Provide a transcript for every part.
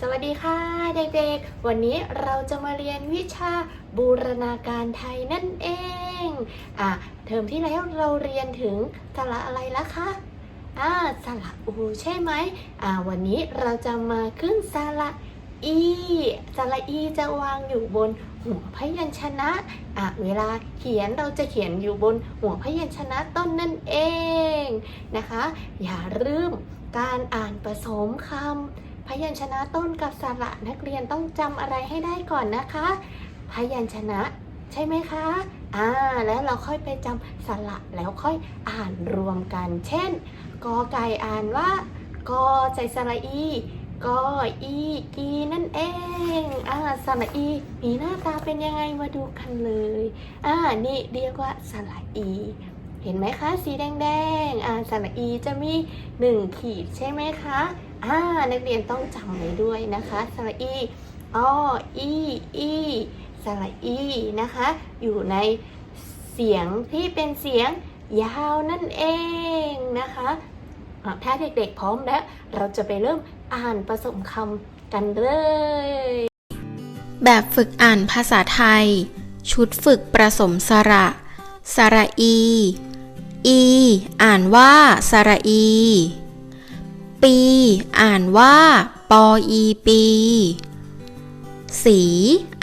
สวัสดีค่ะเด็กๆ วันนี้เราจะมาเรียนวิชาบูรณาการไทยนั่นเอง อะ เทอมที่แล้วเราเรียนถึงสระอะไรล้วคะ อ่าสระอูใช่ไหมอ่า วันนี้เราจะมาขึ้นสระอีสระอีจะวางอยู่บนหัวพยัญชนะ อะ เวลาเขียนเราจะเขียนอยู่บนหัวพยัญชนะต้นนั่นเองนะคะ อย่าลืมการอ่านผสมคำ พยัญชนะต้นกับสระนักเรียนต้องจำอะไรให้ได้ก่อนนะคะ พยัญชนะใช่ไหมคะ อ่า แล้วเราค่อยไปจำสระแล้วค่อยอ่านรวมกัน เช่น กอไก่อ่านว่ากอใจสระอีกออีกีนั่นเอง อ่าสระอี มีหน้าตาเป็นยังไงมาดูกันเลย อ่า นี่เรียกว่าสระอี เห็นไหมคะ สีแดงๆ อ่าสระอีจะมีหนึ่งขีดใช่ไหมคะ อ่านักเรียนต้องจำไว้ด้วยนะคะสระอีออีอีสระอีนะคะ อยู่ในเสียงที่เป็นเสียงยาวนั่นเองนะคะอะถ้าเด็กๆพร้อมแล้ว เราจะไปเริ่มอ่านผสมคำกันเลย แบบฝึกอ่านภาษาไทย ชุดฝึกประสมสระ สระอี อี อ่านว่าสระอี ปี อ่านว่า ปออีปี สี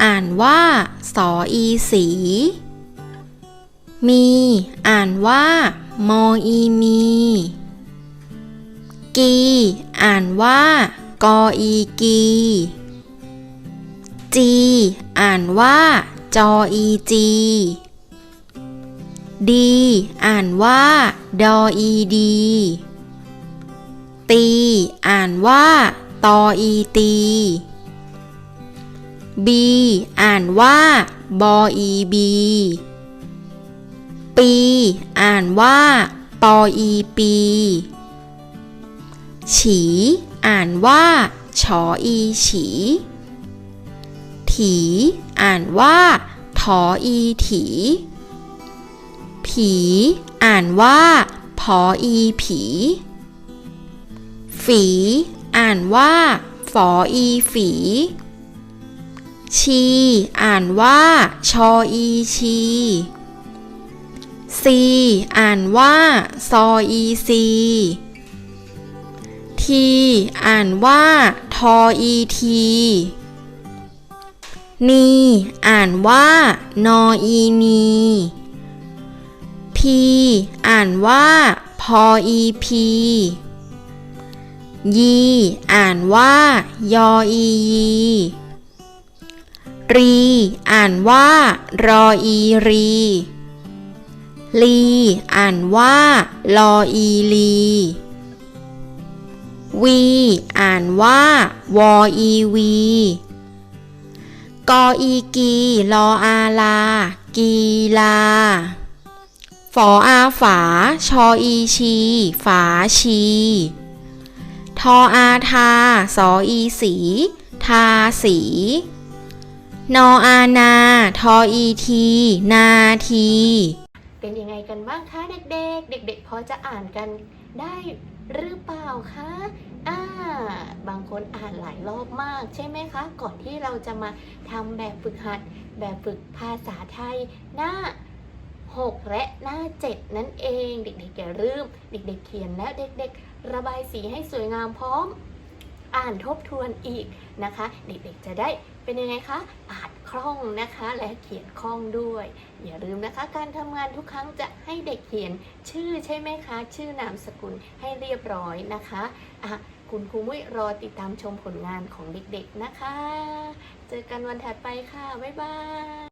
อ่านว่า สออีสี มี อ่านว่า มออีมี กี อ่านว่า กออีกี จี อ่านว่า จออีจีดี อ่านว่า ดออีดี ตี อ่านว่าตออีตีบีอ่านว่าบออีบีปีอ่านว่าปออีปี ฉี อ่านว่าชออีฉี ถี อ่านว่าถออีถี ผี อ่านว่าพออีผี ฝี อ่านว่า ฝออีฝี ชี อ่านว่า ชออีชีซีอ่านว่า ซออีซีทีอ่านว่า ทออีทีนีอ่านว่า นออีนีพีอ่านว่า พออีพี ยี อ่านว่า ยออียี รี อ่านว่า รออีรี ลี อ่านว่า ลออีลี วี อ่านว่า วออีวี กออีกี ลออาลา กีลา ฝออาฝา ชออีชี ฝาชี ทออาทา สออีสี ทาสี นออานา ทออีที นาที เป็นยังไงกันบ้างคะเด็กๆ เด็ก ๆ พอจะอ่านกันได้หรือเปล่าคะอ่าบางคนอ่านหลายรอบมากใช่ไหมคะ ก่อนที่เราจะมาทำแบบฝึกหัด แบบฝึกภาษาไทยหน้า 6 และหน้า 7 นั่นเอง เด็กๆอย่าลืมเด็ก ๆ เขียนแล้วเด็ก ๆ ระบายสีให้สวยงามพร้อม อ่านทบทวนอีกนะคะ เด็กๆจะได้เป็นยังไงคะอ่านคล่องนะคะและเขียนคล่องด้วย อย่าลืมนะคะ การทำงานทุกครั้งจะให้เด็กเขียนชื่อใช่ไหมคะ ชื่อนามสกุลให้เรียบร้อยนะคะอะคุณครูมุ้ยรอติดตามชมผลงานของเด็กๆนะคะ เจอกันวันถัดไปค่ะ บ๊ายบาย